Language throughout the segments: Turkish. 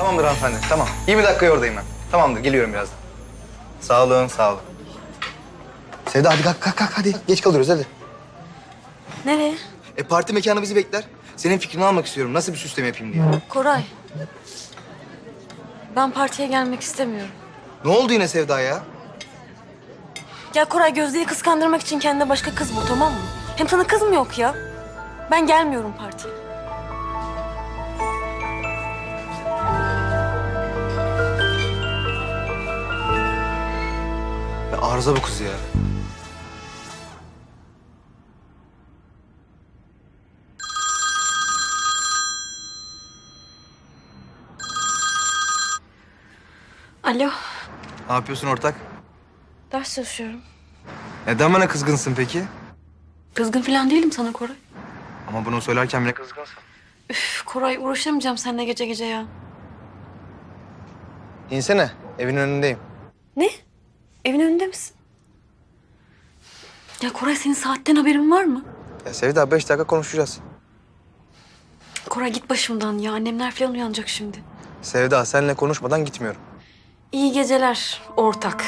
Tamamdır hanımefendi, tamam. 20 dakikaya oradayım ben. Tamamdır, geliyorum birazdan. Sağ olun, sağ olun. Sevda hadi kalk, kalk, kalk hadi. Geç kalıyoruz hadi. Nereye? E parti mekanı bizi bekler. Senin fikrini almak istiyorum. Nasıl bir süsleme yapayım diye. Koray. Ben partiye gelmek istemiyorum. Ne oldu yine Sevda ya? Ya Koray Gözde'yi kıskandırmak için kendine başka kız bul tamam mı? Hem sana kız mı yok ya? Ben gelmiyorum partiye. Arıza bu kız ya. Alo. Ne yapıyorsun ortak? Ders çalışıyorum. Neden bana kızgınsın peki? Kızgın falan değilim sana Koray. Ama bunu söylerken bile kızgınsın. Üf Koray uğraşamayacağım seninle gece gece ya. İnsene, evin önündeyim. Ne? Evin önünde misin? Ya Koray senin saatten haberin var mı? Ya Sevda beş dakika konuşacağız. Koray git başımdan ya. Annemler falan uyanacak şimdi. Sevda seninle konuşmadan gitmiyorum. İyi geceler ortak.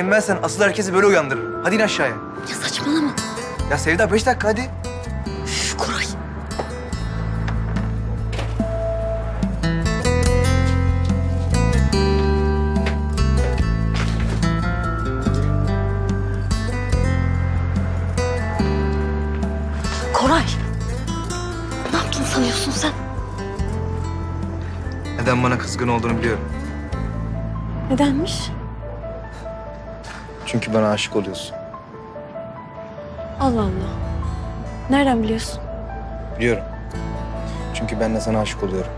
İnmezsen asıl herkesi böyle uyandırırım. Hadi in aşağıya. Ya saçmalama. Ya Sevda beş dakika hadi. Üf, Koray. Koray. Ne yaptın sanıyorsun sen? Neden bana kızgın olduğunu biliyorum. Nedenmiş? Çünkü bana aşık oluyorsun. Allah Allah. Nereden biliyorsun? Biliyorum. Çünkü ben de sana aşık oluyorum.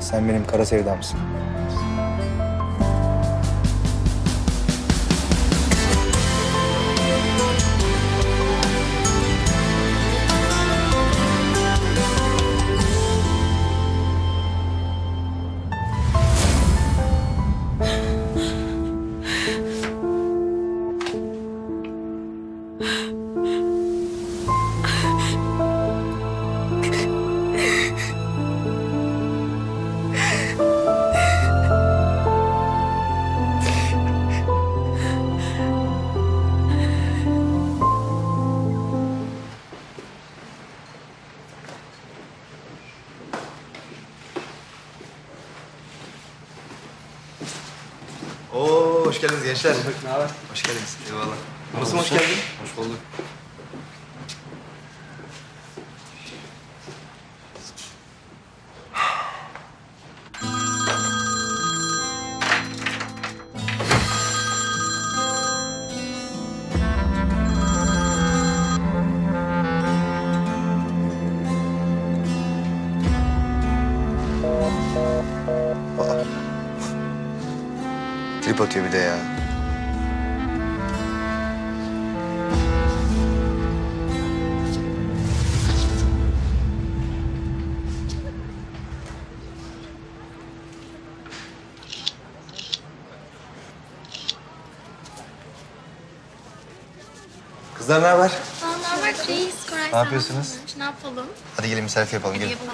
Sen benim kara sevdamsın. Oo, hoş gençler. Ne haber? Hoş geldiniz. Eyvallah. Nasılsın, hoş geldin. Hoş bulduk. Trip atıyor bir de ya. Kızlar ne haber? Ne haber Reis? Koray, Ne sen yapıyorsunuz? Ne yapalım? Hadi gelin bir selfie yapalım. Gelin. Yapalım.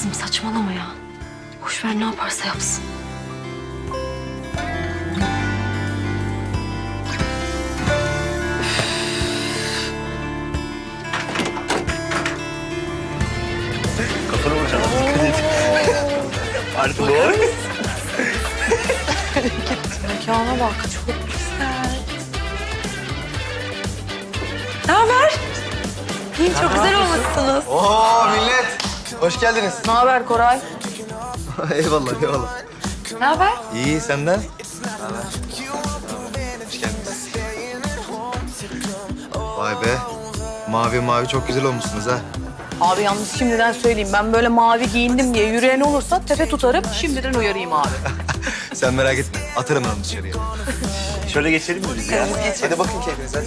Kızım saçmalama ya. Boş Boş ver ne yaparsa yapsın. Kafanı vuracağım. Dikkat et. Artık doğru. Mekana bak çok güzel. Ne haber? İyi çok güzel olmuşsunuz. Oo millet. Hoş geldiniz. Ne haber Koray? eyvallah eyvallah. Ne haber? İyi senden? Hoş geldiniz. Vay be. Mavi mavi çok güzel olmuşsunuz ha. Abi yalnız şimdiden söyleyeyim. Ben böyle mavi giyindim diye yürüyen olursa tepe tutarım. Şimdiden uyarayım abi. Sen merak etme. Atarım onu dışarıya. Şöyle geçelim mi biz ya? Hadi bakın keyfinize.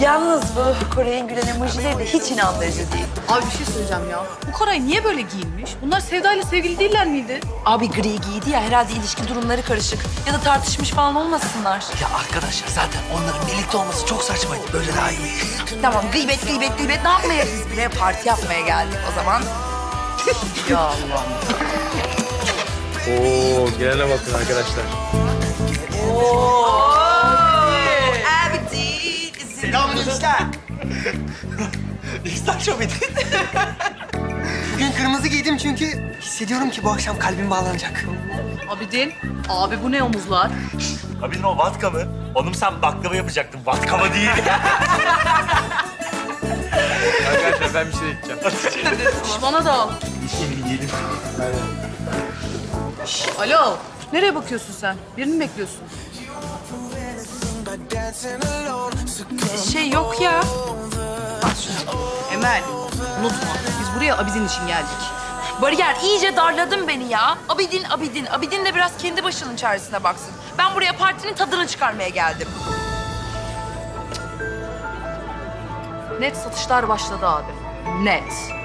Yalnız bu Kore'nin gülen emojileri de hiç inandırıcı değil. Abi bir şey söyleyeceğim ya. Bu Koray niye böyle giyinmiş? Bunlar Sevda ile sevgili değiller miydi? Abi gri giydi ya herhalde ilişki durumları karışık. Ya da tartışmış falan olmasınlar. Ya arkadaşlar zaten onların birlikte olması çok saçmaydı. Böyle daha iyi. Tamam gıybet gıybet gıybet ne yapmaya biz buraya parti yapmaya geldik o zaman. ya Allah'ım. Oo, gelene bakın arkadaşlar. Selam gençler. İhsan Şobit. Bugün kırmızı giydim çünkü hissediyorum ki bu akşam kalbim bağlanacak. Abidin, abi bu ne omuzlar? Abinin o vatka mı? Oğlum sen baklava yapacaktın. Vatka mı değil? Arkadaşlar ben bir şey diyeceğim. Şş, bana da al. Yiyelim. Şş, alo, nereye bakıyorsun sen? Birini mi bekliyorsun? Şey yok ya. Emel, unutma. Biz buraya Abidin için geldik. Bariyer iyice darladın beni ya. Abidin, Abidin. Abidin de biraz kendi başının çaresine baksın. Ben buraya partinin tadını çıkarmaya geldim. Net satışlar başladı abi. Net.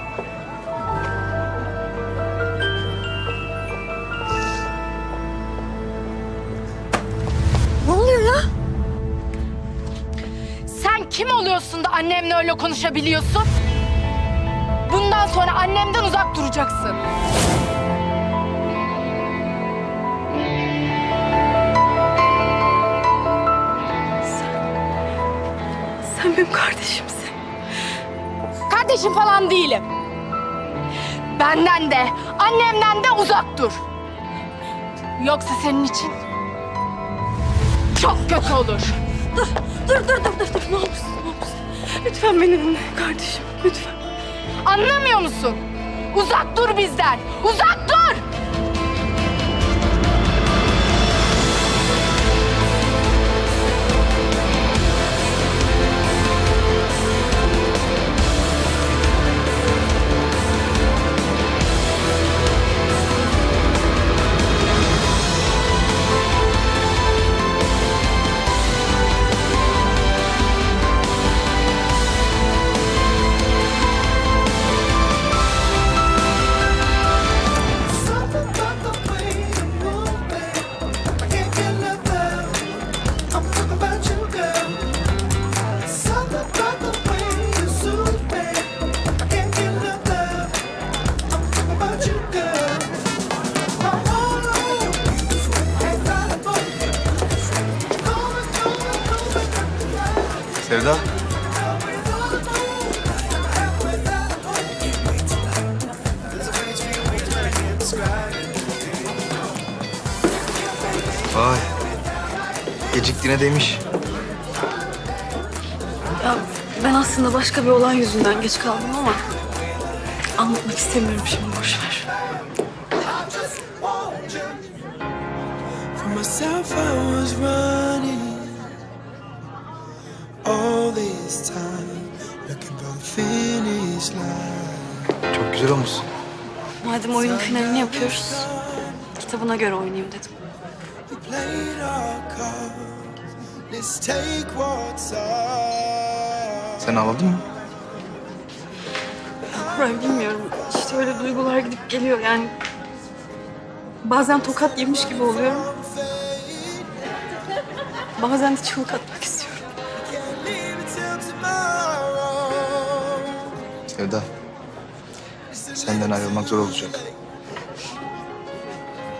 Annemle öyle konuşabiliyorsun? Bundan sonra annemden uzak duracaksın. Sen benim kardeşimsin. Kardeşim falan değilim. Benden de, annemden de uzak dur. Yoksa senin için çok kötü olur. Dur, dur, dur, dur, dur, ne olursun. Lütfen beni dinle kardeşim, lütfen. Anlamıyor musun? Uzak dur bizden. Uzak dur. Bir olay yüzünden geç kaldım ama... Anlatmak istemiyorum şimdi, boş ver. For myself, I was running all this time, looking for the finish line. Çok güzel olmuşsun. Madem oyunun finalini yapıyoruz, kitabına göre oynayayım dedim. We played our cards. Let's take what's ours. Sen ağladın mı? Koray bilmiyorum. İşte öyle duygular gidip geliyor yani. Bazen tokat yemiş gibi oluyorum. Bazen de çığlık atmak istiyorum. Sevda. Senden ayrılmak zor olacak.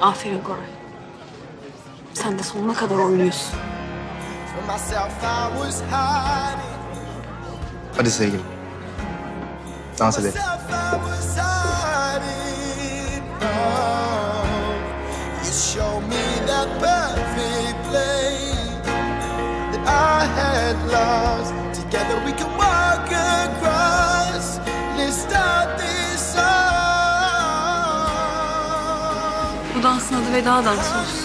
Aferin Koray. Sen de sonuna kadar oynuyorsun. Hadi sevgilim. Dans edelim. Bu dansın adı veda dansı olsun.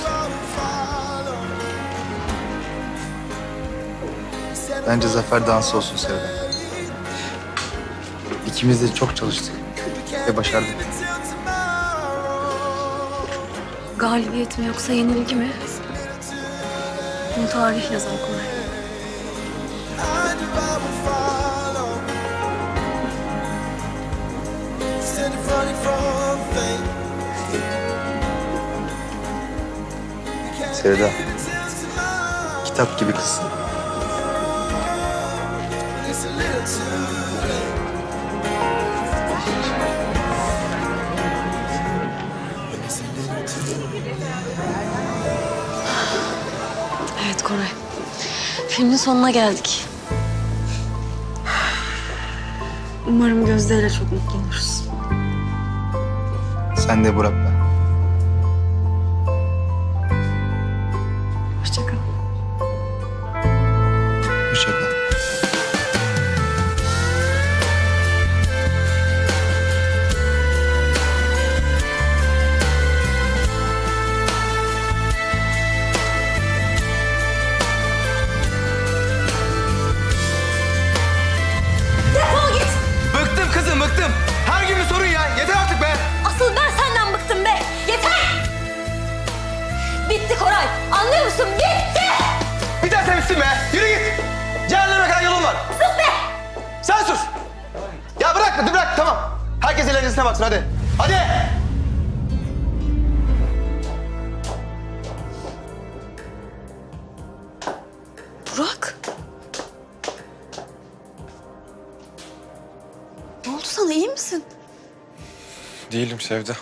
Bence zafer dansı olsun Sevda. İkimiz de çok çalıştık ve başardık. Galibiyet mi yoksa yenilgi mi? Bunu tarih yazar fate. Sevda. Kitap gibi kızsın. Evet Koray. Filmin sonuna geldik. Umarım Gözde ile çok mutlu oluruz. Sen de Burak'la. Be. Yürü git. Cehenneme kadar yolun var. Sus be. Sen sus. Ya bırak dur bırak tamam. Herkes eğlencesine baksın hadi. Hadi. Burak. Ne oldu sana? iyi misin? Değilim Sevda.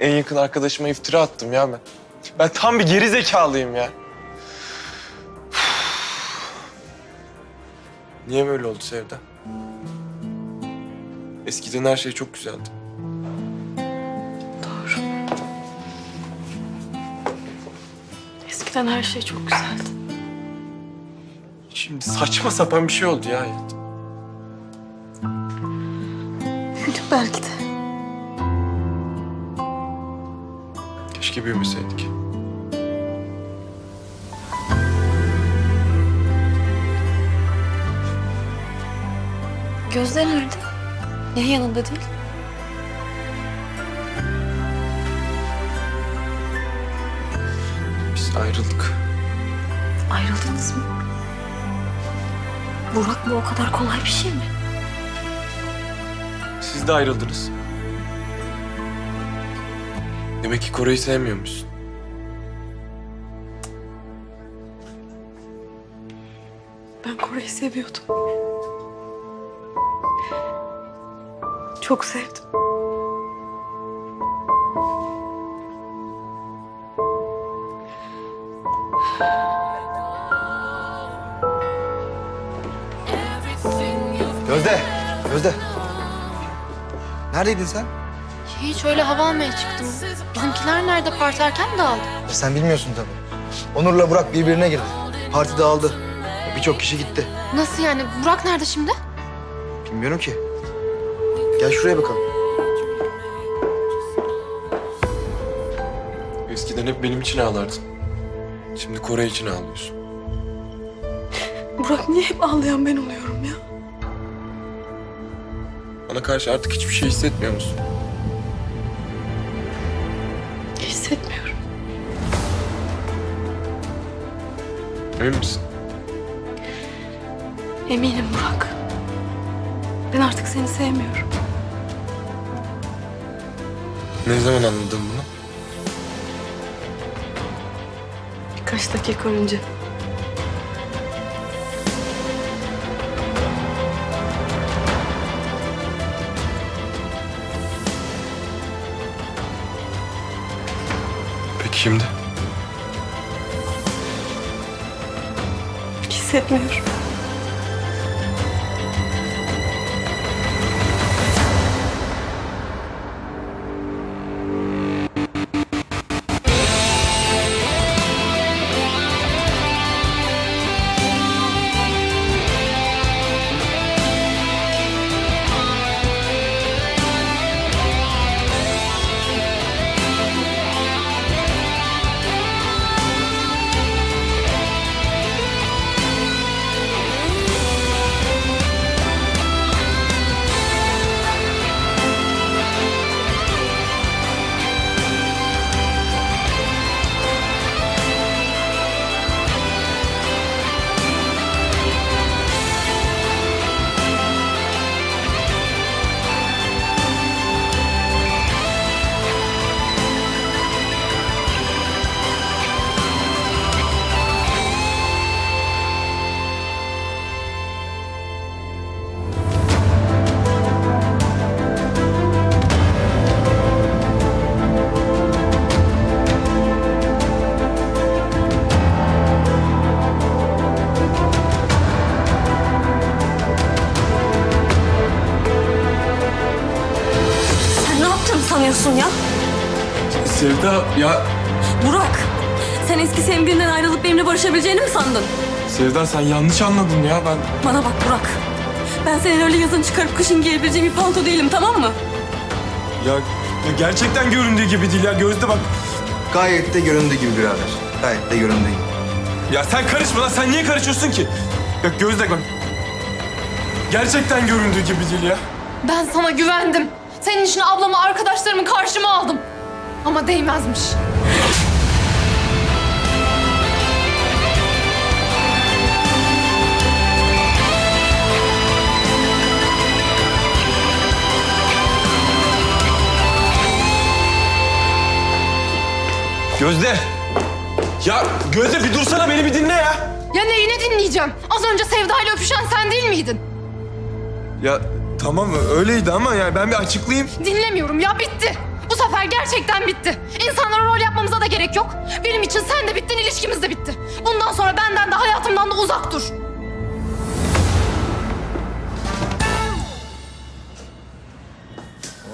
En yakın arkadaşıma iftira attım ya ben. Ben tam bir geri zekalıyım ya. Niye böyle oldu Sevda? Eskiden her şey çok güzeldi. Doğru. Eskiden her şey çok güzeldi. Şimdi saçma sapan bir şey oldu ya hayat. Belki de. Keşke büyümeseydik. Gözde nerede? Niye yanında değil? Biz ayrıldık. Ayrıldınız mı? Burak bu o kadar kolay bir şey mi? Siz de ayrıldınız. Demek ki Kore'yi sevmiyormuşsun. Ben Kore'yi seviyordum. Çok sevdim. Gözde. Gözde. Neredeydin sen? Hiç öyle hava almaya çıktım. Bizimkiler nerede? Parti erken mi dağıldı? E, Sen bilmiyorsun tabii. Onur'la Burak birbirine girdi. Parti dağıldı. E, Birçok kişi gitti. Nasıl yani? Burak nerede şimdi? Bilmiyorum ki. Gel şuraya bakalım. Eskiden hep benim için ağlardın. Şimdi Kore için ağlıyorsun. Burak niye hep ağlayan ben oluyorum ya? Bana karşı artık hiçbir şey hissetmiyor musun? Hissetmiyorum. Emin misin? Eminim Burak. Ben artık seni sevmiyorum. Ne zaman anladın bunu? Birkaç dakika önce. Peki şimdi? Hissetmiyorum. Sevda ya Burak, sen eski sevgilinden ayrılıp benimle barışabileceğini mi sandın? Sevda sen yanlış anladın ya ben. Bana bak Burak. Ben senin öyle yazın çıkarıp kışın giyebileceğin bir palto değilim tamam mı? Ya, ya gerçekten göründüğü gibi değil ya Gözde bak. Gayet de göründüğü gibi birader. Gayet de göründüğü gibi. Ya sen karışma lan sen niye karışıyorsun ki? Ya Gözde bak. Gerçekten göründüğü gibi değil ya. Ben sana güvendim. Senin için ablamı arkadaşlarımı karşıma aldım. Ama değmezmiş. Gözde. Ya Gözde bir dursana beni bir dinle ya. Ya neyini dinleyeceğim? Az önce Sevda ile öpüşen sen değil miydin? Ya tamam öyleydi ama yani ben bir açıklayayım. Dinlemiyorum ya bitti. Bu sefer gerçekten bitti. İnsanlara rol yapmamıza da gerek yok. Benim için sen de bittin, ilişkimiz de bitti. Bundan sonra benden de hayatımdan da uzak dur.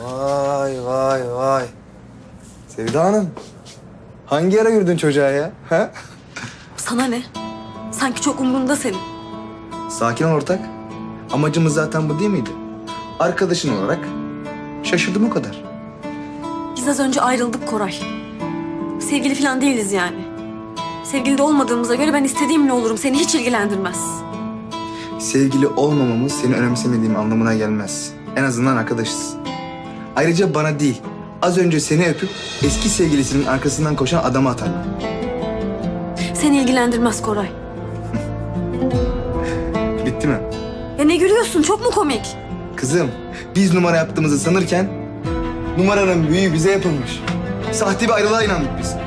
Vay vay vay. Sevda Hanım. Hangi ara yürüdün çocuğa ya? Ha? Sana ne? Sanki çok umurunda senin. Sakin ol ortak. Amacımız zaten bu değil miydi? Arkadaşın olarak şaşırdım o kadar. Biz az önce ayrıldık Koray. Sevgili falan değiliz yani. Sevgili de olmadığımıza göre ben istediğimle olurum. Seni hiç ilgilendirmez. Sevgili olmamamız seni önemsemediğim anlamına gelmez. En azından arkadaşız. Ayrıca bana değil, az önce seni öpüp eski sevgilisinin arkasından koşan adamı atarlar. Seni ilgilendirmez Koray. Bitti mi? Ya ne gülüyorsun? Çok mu komik? Kızım, biz numara yaptığımızı sanırken numaranın büyüğü bize yapılmış. Sahte bir ayrılığa inandık biz.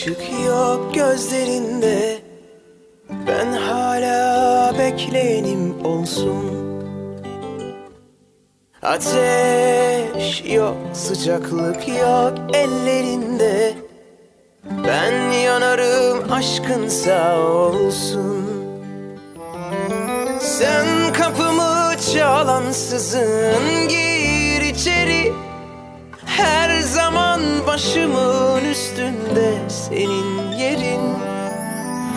Işık yok gözlerinde Ben hala bekleyenim olsun Ateş yok sıcaklık yok ellerinde. Ben yanarım aşkın sağ olsun. Sen kapımı çalansızın gir içeri. Her zaman başımın üstünde senin yerin.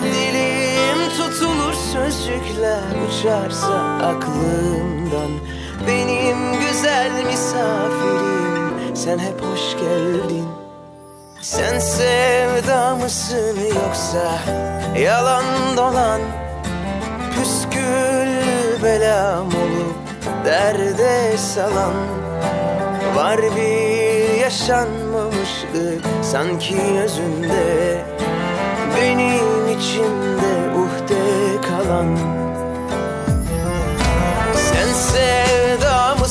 Dilim tutulur sözcükler uçarsa aklımdan Benim güzel misafirim sen hep hoş geldin. Sen sevda mısın yoksa yalan dolan? Püsküllü belam olup derde salan. Var bir yaşanmamışlık sanki özünde. Benim içimde uhde kalan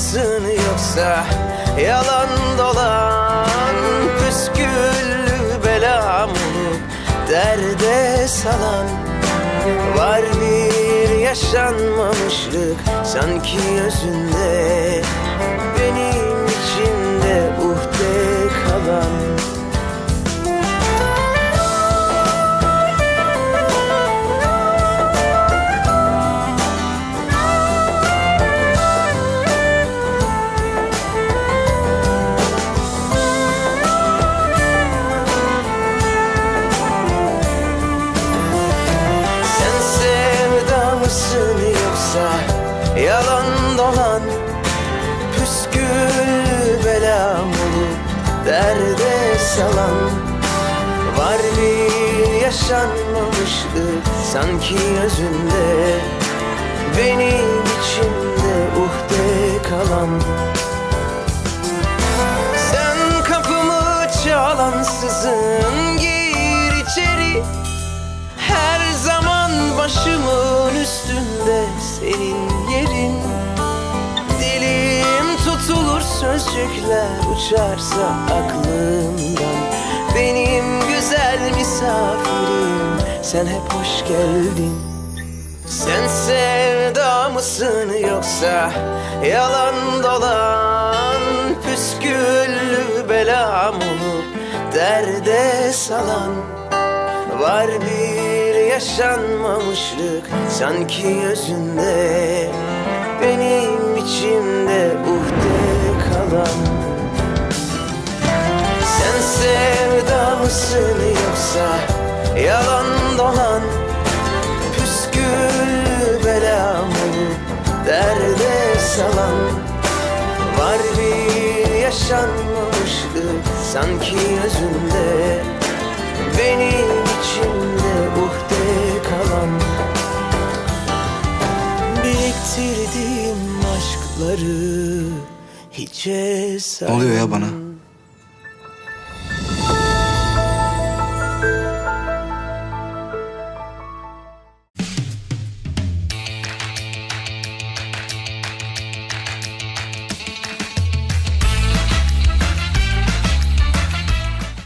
yansın yoksa Yalan dolan püsküllü belamı Derde salan Var bir yaşanmamışlık sanki yüzünde Benim içimde uhde kalan. Salan Var bir yaşanmamışlık sanki özünde? Benim içimde uhde kalan. Sen kapımı çalansızın gir içeri. Her zaman başımın üstünde sözcükler uçarsa aklımdan Benim güzel misafirim sen hep hoş geldin. Sen sevda mısın yoksa yalan dolan Püsküllü belam olup derde salan? Var bir yaşanmamışlık sanki özünde Benim içimde uhde kalan Sen sevda mısın yoksa yalan dolan? Püskül belam olup derde salan? Var bir yaşanmamışlık sanki özünde. Benim içimde uhde kalan. Biriktirdiğim aşkları Ne oluyor ya bana?